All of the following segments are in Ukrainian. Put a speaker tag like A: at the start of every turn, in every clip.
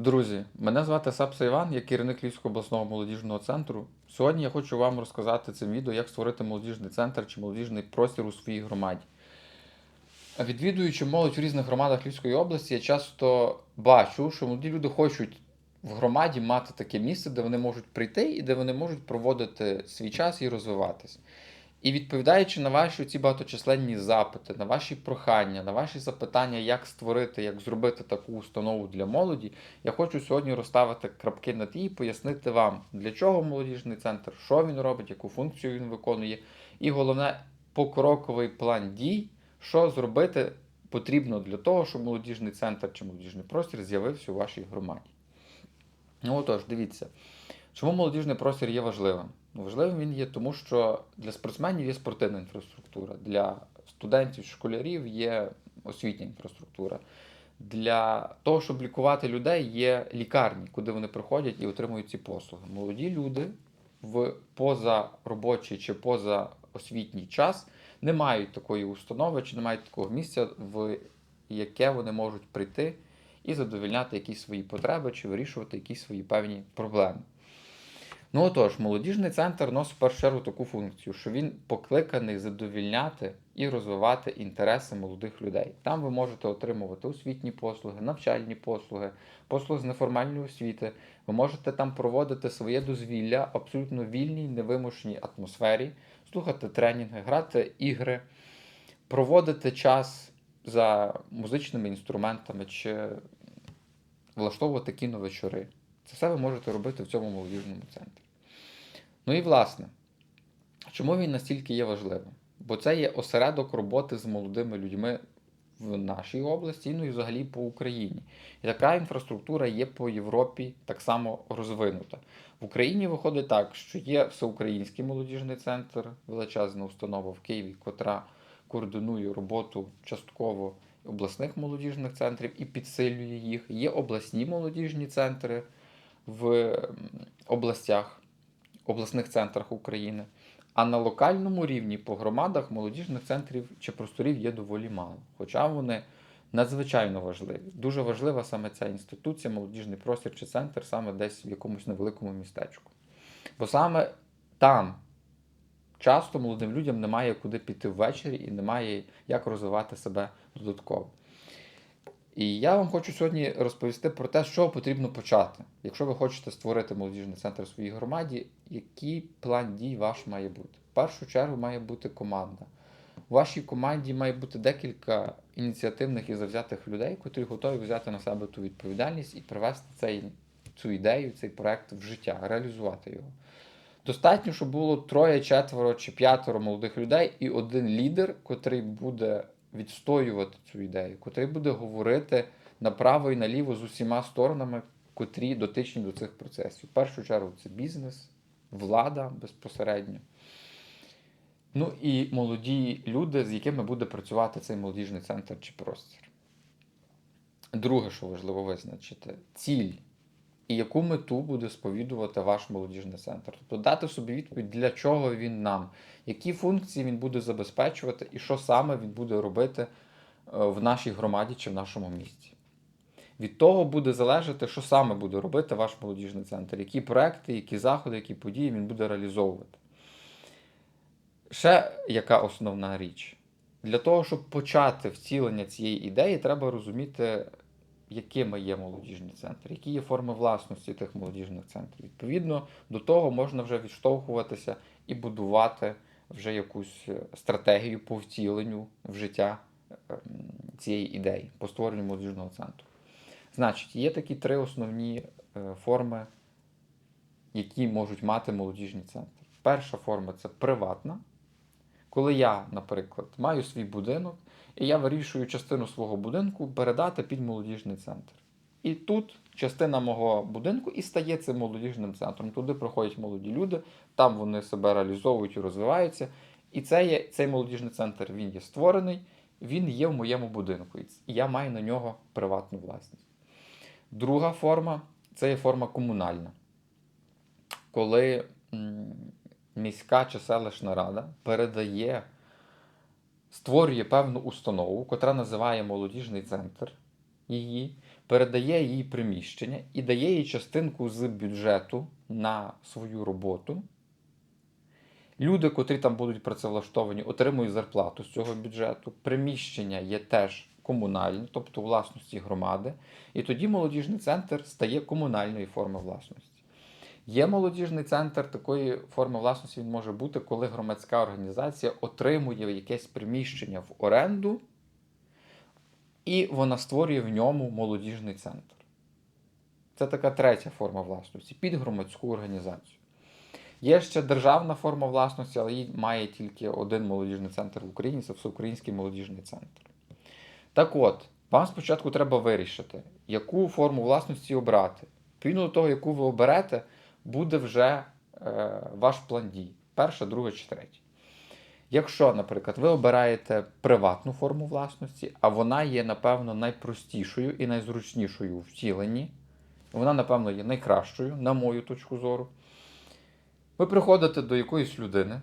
A: Друзі, мене звати Сапса Іван, я керівник Львівського обласного молодіжного центру. Сьогодні я хочу вам розказати цим відео, як створити молодіжний центр чи молодіжний простір у своїй громаді. Відвідуючи молодь в різних громадах Львівської області, я часто бачу, що молоді люди хочуть в громаді мати таке місце, де вони можуть прийти і де вони можуть проводити свій час і розвиватись. І відповідаючи на ваші ці багаточисленні запити, на ваші прохання, на ваші запитання, як створити, як зробити таку установу для молоді, я хочу сьогодні розставити крапки над і і пояснити вам, для чого молодіжний центр, що він робить, яку функцію він виконує, і головне, покроковий план дій, що зробити потрібно для того, щоб молодіжний центр чи молодіжний простір з'явився у вашій громаді. Ну отож, дивіться, чому молодіжний простір є важливим? Ну, Важливим він є, тому що для спортсменів є спортивна інфраструктура, для студентів, школярів є освітня інфраструктура. Для того, щоб лікувати людей, є лікарні, куди вони приходять і отримують ці послуги. Молоді люди в позаробочий чи позаосвітній час не мають такої установи чи не мають такого місця, в яке вони можуть прийти і задовільняти якісь свої потреби чи вирішувати якісь свої певні проблеми. Ну отож, молодіжний центр носить в першу чергу таку функцію, що він покликаний задовільняти і розвивати інтереси молодих людей. Там ви можете отримувати освітні послуги, навчальні послуги, послуги з неформальної освіти. Ви можете там проводити своє дозвілля в абсолютно вільній, невимушеній атмосфері, слухати тренінги, грати ігри, проводити час за музичними інструментами чи влаштовувати кіновечори. Це все ви можете робити в цьому молодіжному центрі. Ну і власне, чому він настільки є важливим? Бо це є осередок роботи з молодими людьми в нашій області, ну і взагалі по Україні. І така інфраструктура є по Європі так само розвинута. В Україні виходить так, що є всеукраїнський молодіжний центр, величезна установа в Києві, котра координує роботу частково обласних молодіжних центрів і підсилює їх. Є обласні молодіжні центри в областях, обласних центрах України. А на локальному рівні по громадах молодіжних центрів чи просторів є доволі мало. Хоча вони надзвичайно важливі. Дуже важлива саме ця інституція, молодіжний простір чи центр, саме десь в якомусь невеликому містечку. Бо саме там часто молодим людям немає куди піти ввечері і немає як розвивати себе додатково. І я вам хочу сьогодні розповісти про те, що потрібно почати, якщо ви хочете створити молодіжний центр в своїй громаді, який план дій ваш має бути. В першу чергу має бути команда. У вашій команді має бути декілька ініціативних і завзятих людей, котрі готові взяти на себе ту відповідальність і привести цей, цю ідею, цей проект в життя, реалізувати його. Достатньо, щоб було троє, четверо чи п'ятеро молодих людей і один лідер, котрий буде відстоювати цю ідею, котрий буде говорити направо і наліво з усіма сторонами, котрі дотичні до цих процесів. В першу чергу це бізнес, влада безпосередньо. Ну і молоді люди, з якими буде працювати цей молодіжний центр чи простір. Друге, що важливо визначити, ціль і яку мету буде сповідувати ваш молодіжний центр. Тобто дати собі відповідь, для чого він нам, які функції він буде забезпечувати і що саме він буде робити е, в нашій громаді чи в нашому місті. Від того буде залежати, що саме буде робити ваш молодіжний центр, які проекти, які заходи, які події він буде реалізовувати. Ще яка основна річ? Для того, щоб почати втілення цієї ідеї, треба розуміти, якими є молодіжні центри, які є форми власності тих молодіжних центрів. Відповідно, до того можна вже відштовхуватися і будувати вже якусь е, стратегію по втіленню в життя ем, цієї ідеї, по створенню молодіжного центру. Значить, є такі три основні е, форми, які можуть мати молодіжні центри. Перша форма це приватна. Коли я, наприклад, маю свій будинок, і я вирішую частину свого будинку передати під молодіжний центр. І тут частина мого будинку і стає цим молодіжним центром. Туди приходять молоді люди, там вони себе реалізовують і розвиваються. І це є, цей молодіжний центр він є створений, він є в моєму будинку. І я маю на нього приватну власність. Друга форма це є форма комунальна. Коли міська чи селищна рада передає, створює певну установу, котра називає молодіжний центр її, передає їй приміщення і дає їй частинку з бюджету на свою роботу. Люди, котрі там будуть працевлаштовані, отримують зарплату з цього бюджету. Приміщення є теж комунальні, тобто власності громади. І тоді молодіжний центр стає комунальної форми власності. Є молодіжний центр такої форми власності він може бути, коли громадська організація отримує якесь приміщення в оренду, і вона створює в ньому молодіжний центр. Це така третя форма власності під громадську організацію. Є ще державна форма власності, але її має тільки один молодіжний центр в Україні це Всеукраїнський молодіжний центр. Так от, вам спочатку треба вирішити, яку форму власності обрати. Відповідно до того, яку ви оберете, буде вже е, ваш план дій. Перша, друга чи третя. Якщо, наприклад, ви обираєте приватну форму власності, а вона є, напевно, найпростішою і найзручнішою у втіленні, вона, напевно, є найкращою, на мою точку зору. Ви приходите до якоїсь людини,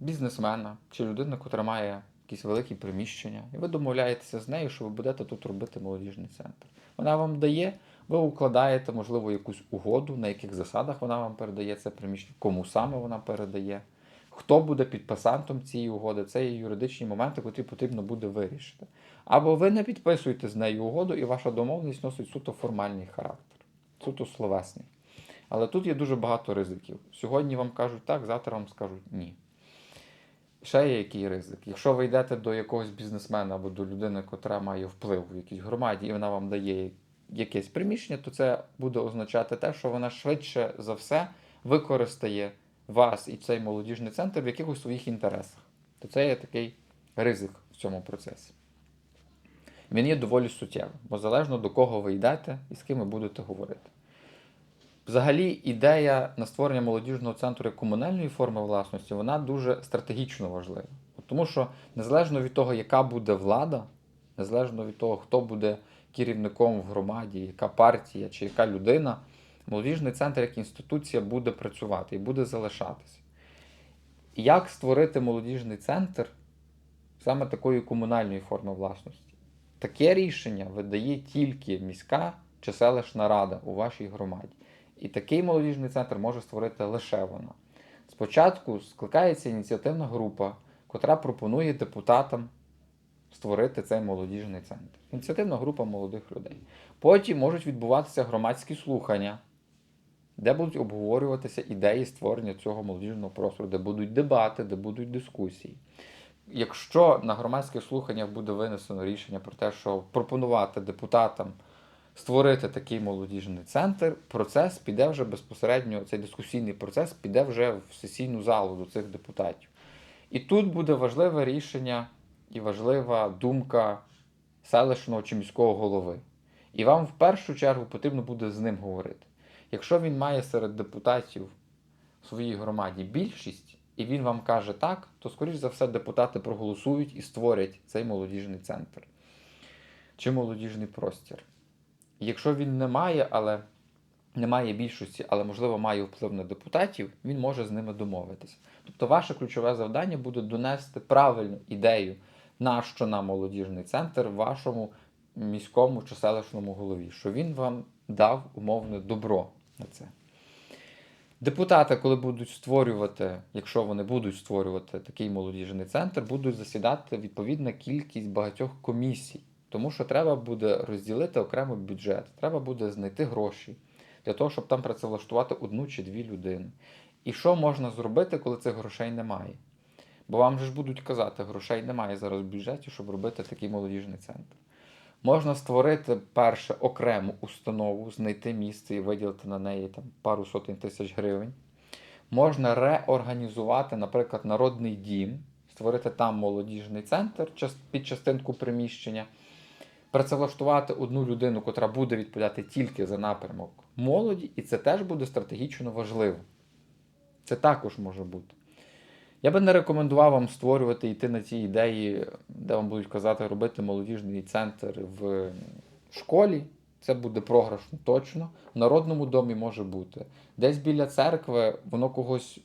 A: бізнесмена чи людини, яка має якісь великі приміщення, і ви домовляєтеся з нею, що ви будете тут робити молодіжний центр. Вона вам дає, ви укладаєте, можливо, якусь угоду, на яких засадах вона вам передає це приміщення, кому саме вона передає, хто буде підписантом цієї угоди. Це є юридичні моменти, які потрібно буде вирішити. Або ви не підписуєте з нею угоду, і ваша домовленість носить суто формальний характер, суто словесний. Але тут є дуже багато ризиків. Сьогодні вам кажуть так, завтра вам скажуть ні. Ще є який ризик. Якщо ви йдете до якогось бізнесмена або до людини, котра має вплив в якійсь громаді, і вона вам дає якесь приміщення, то це буде означати те, що вона швидше за все використає вас і цей молодіжний центр в якихось своїх інтересах. То це є такий ризик в цьому процесі. Він є доволі суттєвим, бо залежно до кого ви йдете і з ким ви будете говорити. Взагалі, ідея на створення молодіжного центру як комунальної форми власності, вона дуже стратегічно важлива. Тому що незалежно від того, яка буде влада, незалежно від того, хто буде керівником в громаді, яка партія чи яка людина, молодіжний центр як інституція буде працювати і буде залишатися. Як створити молодіжний центр саме такої комунальної форми власності? Таке рішення видає тільки міська чи селищна рада у вашій громаді. І такий молодіжний центр може створити лише вона. Спочатку скликається ініціативна група, котра пропонує депутатам створити цей молодіжний центр. Ініціативна група молодих людей. Потім можуть відбуватися громадські слухання, де будуть обговорюватися ідеї створення цього молодіжного простору, де будуть дебати, де будуть дискусії. Якщо на громадських слуханнях буде винесено рішення про те, що пропонувати депутатам створити такий молодіжний центр, процес піде вже безпосередньо, цей дискусійний процес піде вже в сесійну залу до цих депутатів. І тут буде важливе рішення і важлива думка селищного чи міського голови. І вам в першу чергу потрібно буде з ним говорити. Якщо він має серед депутатів в своїй громаді більшість, і він вам каже так, то, скоріш за все, депутати проголосують і створять цей молодіжний центр чи молодіжний простір. Якщо він не має, але не має більшості, але, можливо, має вплив на депутатів, він може з ними домовитися. Тобто, ваше ключове завдання буде донести правильну ідею, на що на молодіжний центр вашому міському чи селищному голові, що він вам дав умовне добро на це. Депутати, коли будуть створювати, якщо вони будуть створювати такий молодіжний центр, будуть засідати відповідна кількість багатьох комісій. Тому що треба буде розділити окремо бюджет, треба буде знайти гроші для того, щоб там працевлаштувати одну чи дві людини. І що можна зробити, коли цих грошей немає? Бо вам же ж будуть казати, грошей немає зараз в бюджеті, щоб робити такий молодіжний центр. Можна створити перше окрему установу, знайти місце і виділити на неї там, пару сотень тисяч гривень. Можна реорганізувати, наприклад, народний дім, створити там молодіжний центр під частинку приміщення працевлаштувати одну людину, котра буде відповідати тільки за напрямок молоді, і це теж буде стратегічно важливо. Це також може бути. Я би не рекомендував вам створювати йти на ці ідеї, де вам будуть казати, робити молодіжний центр в школі. Це буде програшно точно. В народному домі може бути. Десь біля церкви воно когось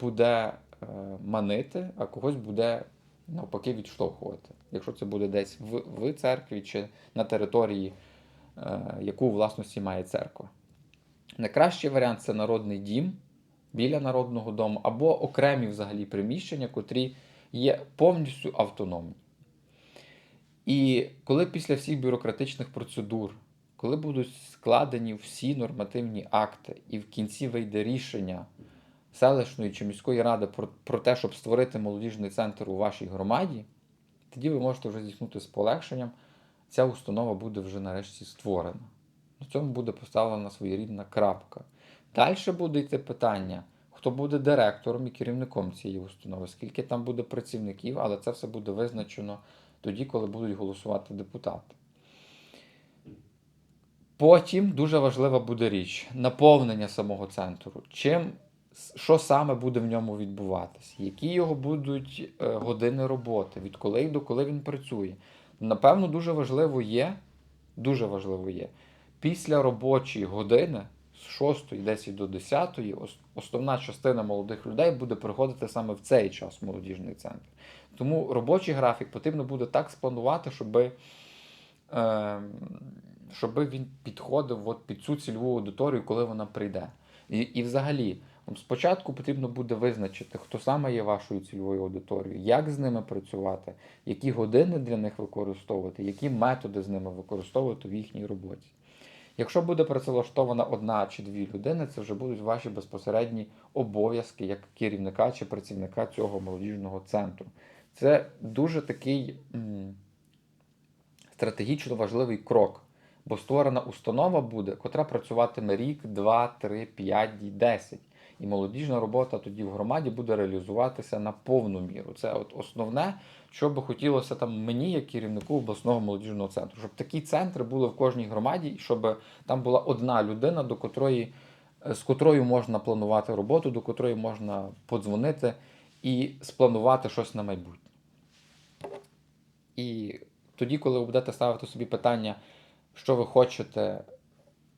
A: буде е, манити, а когось буде навпаки відштовхувати. Якщо це буде десь в, в церкві чи на території, е, яку у власності має церква. Найкращий варіант це народний дім біля народного дому або окремі взагалі приміщення, котрі є повністю автономні. І коли після всіх бюрократичних процедур, коли будуть складені всі нормативні акти, і в кінці вийде рішення селищної чи міської ради про, про те, щоб створити молодіжний центр у вашій громаді, тоді ви можете вже зіткнути з полегшенням. Ця установа буде вже нарешті створена. На цьому буде поставлена своєрідна крапка. Далі буде йти питання, хто буде директором і керівником цієї установи, скільки там буде працівників, але це все буде визначено тоді, коли будуть голосувати депутати. Потім дуже важлива буде річ наповнення самого центру. Чим, що саме буде в ньому відбуватися, які його будуть е, години роботи, від коли до коли він працює. Напевно, дуже важливо є, дуже важливо є, після робочої години з 6 десь до 10 основна частина молодих людей буде приходити саме в цей час в молодіжний центр. Тому робочий графік потрібно буде так спланувати, щоб, е, щоб він підходив от під цю цільову аудиторію, коли вона прийде. І, і взагалі, спочатку потрібно буде визначити, хто саме є вашою цільовою аудиторією, як з ними працювати, які години для них використовувати, які методи з ними використовувати в їхній роботі. Якщо буде працевлаштована одна чи дві людини, це вже будуть ваші безпосередні обов'язки як керівника чи працівника цього молодіжного центру. Це дуже такий стратегічно важливий крок, бо створена установа буде, котра працюватиме рік, два, три, п'ять, десять. І молодіжна робота тоді в громаді буде реалізуватися на повну міру. Це от основне, що би хотілося там мені, як керівнику обласного молодіжного центру, щоб такі центри були в кожній громаді, і щоб там була одна людина, до котрої, е, з котрою можна планувати роботу, до котрої можна подзвонити і спланувати щось на майбутнє. І тоді, коли ви будете ставити собі питання, що ви хочете,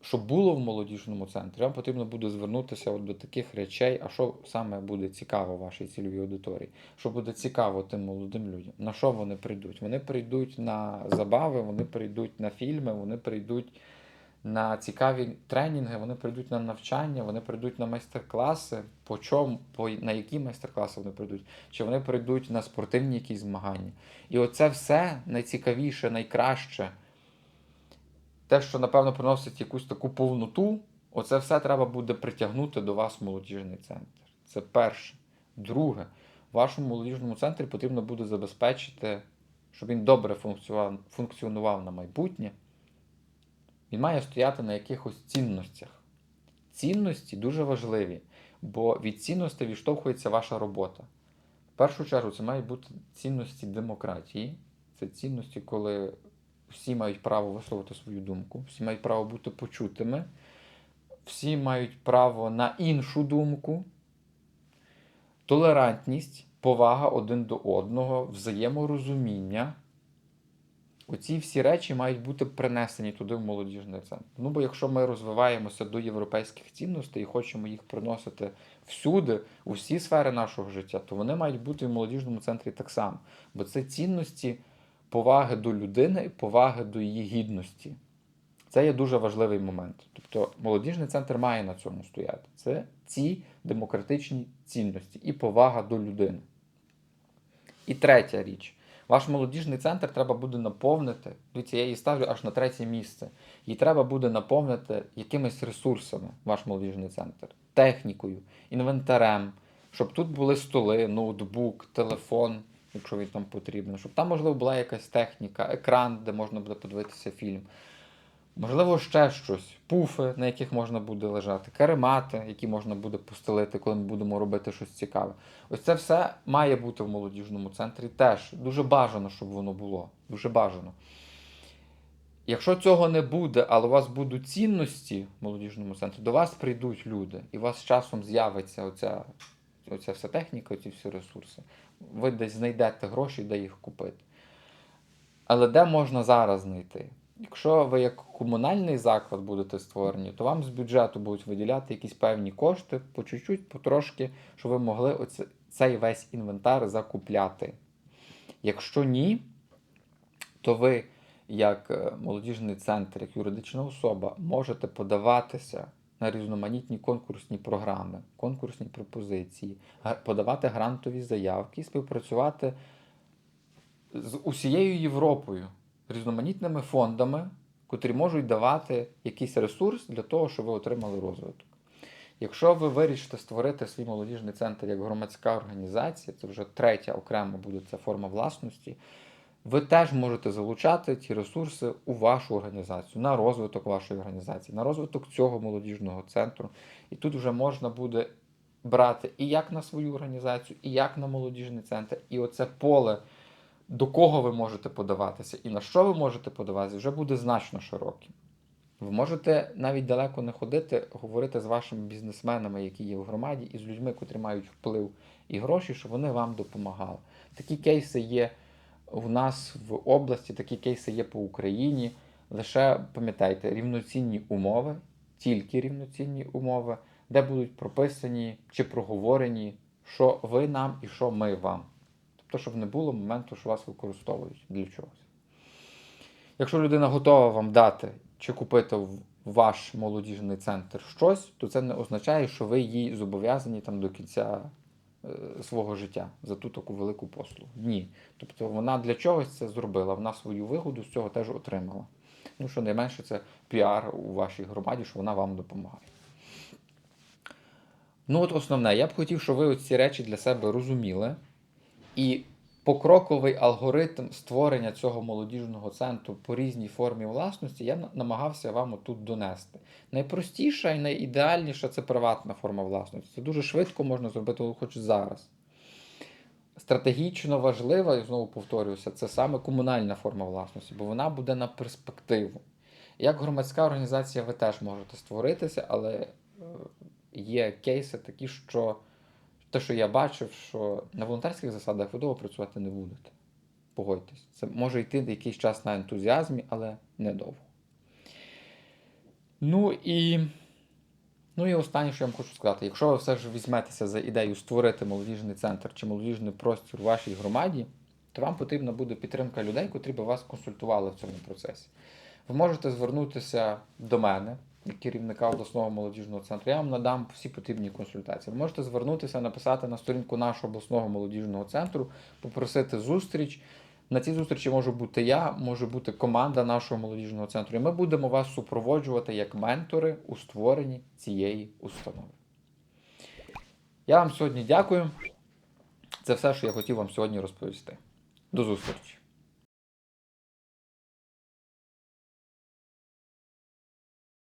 A: щоб було в молодіжному центрі, вам потрібно буде звернутися от до таких речей, а що саме буде цікаво вашій цільовій аудиторії, що буде цікаво тим молодим людям, на що вони прийдуть? Вони прийдуть на забави, вони прийдуть на фільми, вони прийдуть на цікаві тренінги, вони прийдуть на навчання, вони прийдуть на майстер-класи. По чому, по, на які майстер-класи вони прийдуть? Чи вони прийдуть на спортивні якісь змагання? І оце все найцікавіше, найкраще. Те, що, напевно, приносить якусь таку повноту, оце все треба буде притягнути до вас в молодіжний центр. Це перше. Друге, в вашому молодіжному центрі потрібно буде забезпечити, щоб він добре функціонував, на майбутнє. Він має стояти на якихось цінностях. Цінності дуже важливі, бо від цінностей відштовхується ваша робота. В першу чергу, це мають бути цінності демократії. Це цінності, коли всі мають право висловити свою думку, всі мають право бути почутими, всі мають право на іншу думку, толерантність, повага один до одного, взаєморозуміння. Оці всі речі мають бути принесені туди в молодіжний центр. Ну, бо якщо ми розвиваємося до європейських цінностей і хочемо їх приносити всюди, у всі сфери нашого життя, то вони мають бути в молодіжному центрі так само. Бо це цінності поваги до людини, поваги до її гідності. Це є дуже важливий момент. Тобто молодіжний центр має на цьому стояти. Це ці демократичні цінності і повага до людини. І третя річ. Ваш молодіжний центр треба буде наповнити. Дивіться, я її ставлю аж на третє місце. Її треба буде наповнити якимись ресурсами, ваш молодіжний центр, технікою, інвентарем, щоб тут були столи, ноутбук, телефон, якщо він там потрібен, щоб там, можливо, була якась техніка, екран, де можна буде подивитися фільм. Можливо, ще щось, пуфи, на яких можна буде лежати, каремати, які можна буде постелити, коли ми будемо робити щось цікаве. Ось це все має бути в молодіжному центрі теж. Дуже бажано, щоб воно було. Дуже бажано. Якщо цього не буде, але у вас будуть цінності в молодіжному центрі, до вас прийдуть люди, і у вас з часом з'явиться оця, оця вся техніка, ці всі ресурси. Ви десь знайдете гроші, де їх купити. Але де можна зараз знайти? Якщо ви як комунальний заклад будете створені, то вам з бюджету будуть виділяти якісь певні кошти по чуть-чуть, потрошки, щоб ви могли оце, цей весь інвентар закупляти. Якщо ні, то ви, як е, молодіжний центр, як юридична особа, можете подаватися на різноманітні конкурсні програми, конкурсні пропозиції, подавати грантові заявки співпрацювати з усією Європою, різноманітними фондами, котрі можуть давати якийсь ресурс для того, щоб ви отримали розвиток. Якщо ви вирішите створити свій молодіжний центр як громадська організація, це вже третя окрема буде ця форма власності, ви теж можете залучати ті ресурси у вашу організацію, на розвиток вашої організації, на розвиток цього молодіжного центру. І тут вже можна буде брати і як на свою організацію, і як на молодіжний центр. І оце поле, до кого ви можете подаватися і на що ви можете подаватися, вже буде значно широким. Ви можете навіть далеко не ходити, говорити з вашими бізнесменами, які є в громаді, і з людьми, котрі мають вплив і гроші, щоб вони вам допомагали. Такі кейси є у нас в області, такі кейси є по Україні. Лише пам'ятайте, рівноцінні умови, тільки рівноцінні умови, де будуть прописані чи проговорені, що ви нам і що ми вам. Тобто, щоб не було моменту, що вас використовують для чогось. Якщо людина готова вам дати чи купити в ваш молодіжний центр щось, то це не означає, що ви їй зобов'язані там до кінця свого життя за ту таку велику послугу. Ні. Тобто вона для чогось це зробила, вона свою вигоду з цього теж отримала. Ну, що найменше, це піар у вашій громаді, що вона вам допомагає. Ну, от основне, я б хотів, щоб ви ці речі для себе розуміли. І покроковий алгоритм створення цього молодіжного центру по різній формі власності я намагався вам отут донести. Найпростіша і найідеальніша це приватна форма власності. Це дуже швидко можна зробити хоч зараз. Стратегічно важлива, і знову повторююся, це саме комунальна форма власності, бо вона буде на перспективу. Як громадська організація ви теж можете створитися, але е, є кейси такі, що те, що я бачив, що на волонтерських засадах ви довго працювати не будете. Погодьтесь. Це може йти якийсь час на ентузіазмі, але недовго. Ну і, ну і останнє, що я вам хочу сказати, якщо ви все ж візьметеся за ідею створити молодіжний центр чи молодіжний простір у вашій громаді, то вам потрібна буде підтримка людей, котрі би вас консультували в цьому процесі. Ви можете звернутися до мене, керівника обласного молодіжного центру. Я вам надам всі потрібні консультації. Ви можете звернутися, написати на сторінку нашого обласного молодіжного центру, попросити зустріч. На цій зустрічі можу бути я, може бути команда нашого молодіжного центру. І ми будемо вас супроводжувати як ментори у створенні цієї установи. Я вам сьогодні дякую. Це все, що я хотів вам сьогодні розповісти. До зустрічі!